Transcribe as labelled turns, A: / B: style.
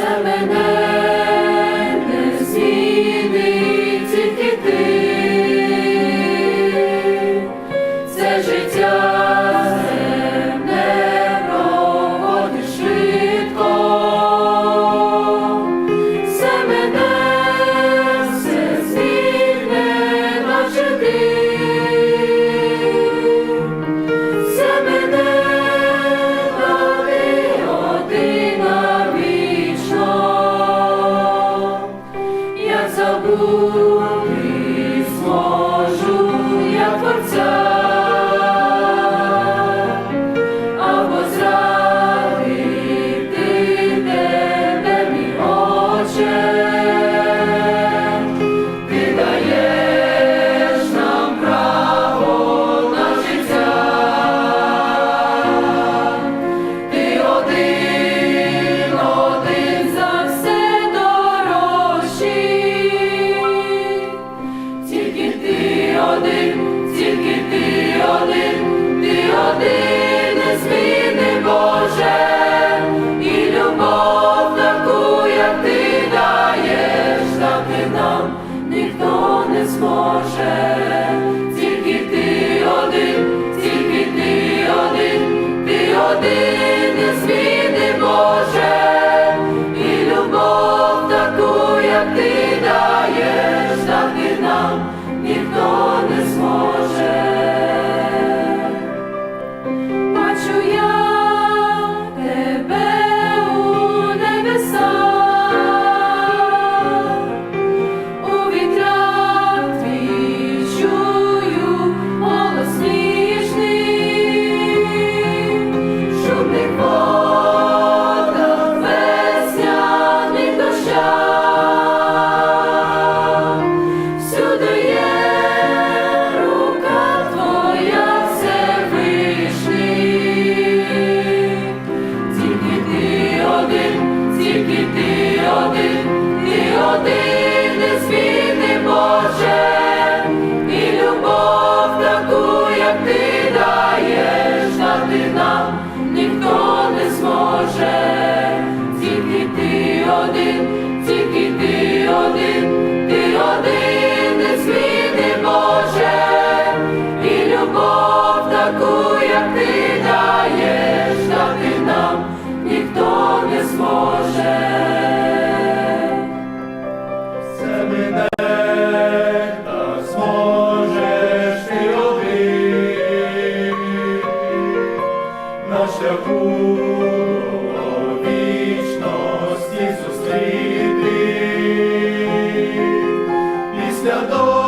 A: Seven. Eight. serce. На шляху до вічності зустріти. Після довгих